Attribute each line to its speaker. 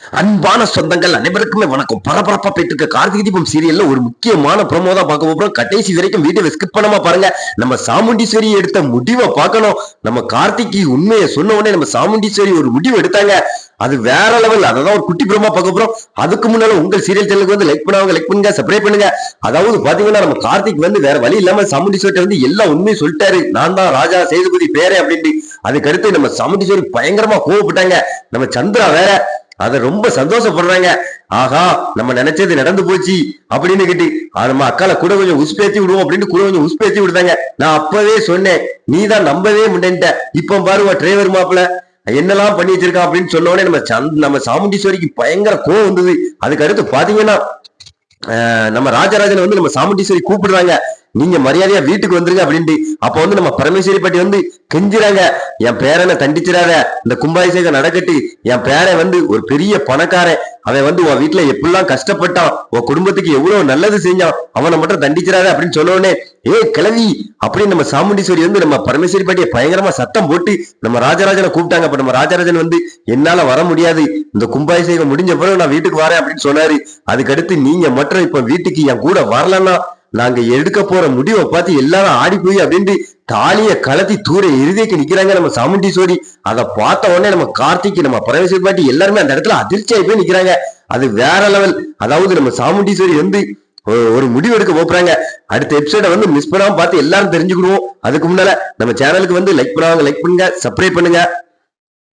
Speaker 1: அன்பான சொந்தங்கள் அனைவருக்குமே வணக்கம். பரபரப்பா போயிட்டு இருக்க கார்த்திகை தீபம் சீரியல்ல ஒரு முக்கியமான ப்ரோமோ தான் பார்க்க போறோம். கடைசி வரைக்கும் வீடியோ ஸ்கிப் பண்ணாம பாருங்க. நம்ம சாமுண்டீஸ்வரி எடுத்த முடிவை பார்க்கணும். நம்ம கார்த்திக்கு உண்மையை சொன்ன உடனே நம்ம சாமுண்டீஸ்வரி ஒரு முடிவு எடுத்தாங்க. அது வேற லெவல் அதான் ஒரு குட்டி பிரமா பார்க்க போறோம். அதுக்கு முன்னால உங்கள் சீரியல் சேனலுக்கு வந்து லைக் பண்ணாங்க லைக் பண்ணுங்க சப்ஸ்கிரைப் பண்ணுங்க. அதாவது பாத்தீங்கன்னா நம்ம கார்த்திக் வந்து வேற வழி இல்லாம சாமுண்டீஸ்வரி வந்து எல்லா உண்மையை சொல்லிட்டாரு. நான் தான் ராஜா சேதுபதி பேரே அப்படின்ட்டு. அதுக்கடுத்து நம்ம சாமுண்டீஸ்வரி பயங்கரமா கோவப்பட்டாங்க. நம்ம சந்திரா வேற. அதை ரொம்ப சந்தோஷப்படுறாங்க. ஆஹா நம்ம நினைச்சது நடந்து போச்சு அப்படின்னு கிட்டி நம்ம அக்கால கூட கொஞ்சம் உஸ்பேத்தி விடுவோம் அப்படின்னு கூட கொஞ்சம் உஸ்பேத்தி விடுதாங்க. நான் அப்பவே சொன்னேன் நீ தான் நம்பவே முடியன்ட்ட இப்ப பாருவா டிரைவர் மாப்பிள என்னெல்லாம் பண்ணி வச்சிருக்கான் அப்படின்னு சொன்னோடனே நம்ம சந்த் நம்ம சாமுண்டீஸ்வரிக்கு பயங்கர கோவம் வந்தது. அதுக்கு அடுத்து பாத்தீங்கன்னா நம்ம ராஜராஜனை வந்து நம்ம சாமுண்டீஸ்வரி கூப்பிடுறாங்க. நீங்க மரியாதையா வீட்டுக்கு வந்துருங்க அப்படின்ட்டு. அப்ப வந்து நம்ம பரமேஸ்வரி பாட்டி வந்து கெஞ்சுறாங்க. என் பேரனை தண்டிச்சிடாத. இந்த கும்பாபிஷேகம் நடக்கட்டு. என் பேரன் வந்து ஒரு பெரிய பணக்காரன். அவன் வந்து உன் வீட்டுல எப்படிலாம் கஷ்டப்பட்டான். உன் குடும்பத்துக்கு எவ்வளவு நல்லது செஞ்சான். அவனை மட்டும் தண்டிச்சிடாத அப்படின்னு சொன்ன உடனே ஏ கிளவி அப்படின்னு நம்ம சாமுண்டீஸ்வரி வந்து நம்ம பரமேஸ்வரி பாட்டியை பயங்கரமா சத்தம் போட்டு நம்ம ராஜராஜனை கூப்பிட்டாங்க. அப்ப நம்ம ராஜராஜன் வந்து என்னால வர முடியாது. இந்த கும்பாபிஷேகம் முடிஞ்ச பிறகு நான் வீட்டுக்கு வரேன் அப்படின்னு சொன்னாரு. அதுக்கடுத்து நீங்க மட்டும் இப்ப வீட்டுக்கு என் கூட வரலன்னா நாங்க எடுக்க போற முடிவை பார்த்து எல்லாரும் ஆடி போய் அப்படின்ட்டு தாலிய கலத்தி தூர இறுதிக்கு நிக்கிறாங்க நம்ம சாமுண்டீஸ்வரி அதை பார்த்த உடனே நம்ம கார்த்திக் நம்ம பரமேஸ்வரி பாட்டி எல்லாருமே அந்த இடத்துல அதிர்ச்சியாகி போய் நிக்கிறாங்க. அது வேற லெவல் அதாவது நம்ம சாமுண்டீஸ்வரி வந்து ஒரு- ஒரு முடிவு எடுக்க போறாங்க. அடுத்த எபிசோட வந்து மிஸ் பண்ணாம பார்த்து எல்லாரும் தெரிஞ்சுக்கிடுவோம். அதுக்கு முன்னால நம்ம சேனலுக்கு வந்து லைக் பண்ணுவாங்க லைக் பண்ணுங்க சப்ஸ்கிரைப் பண்ணுங்க.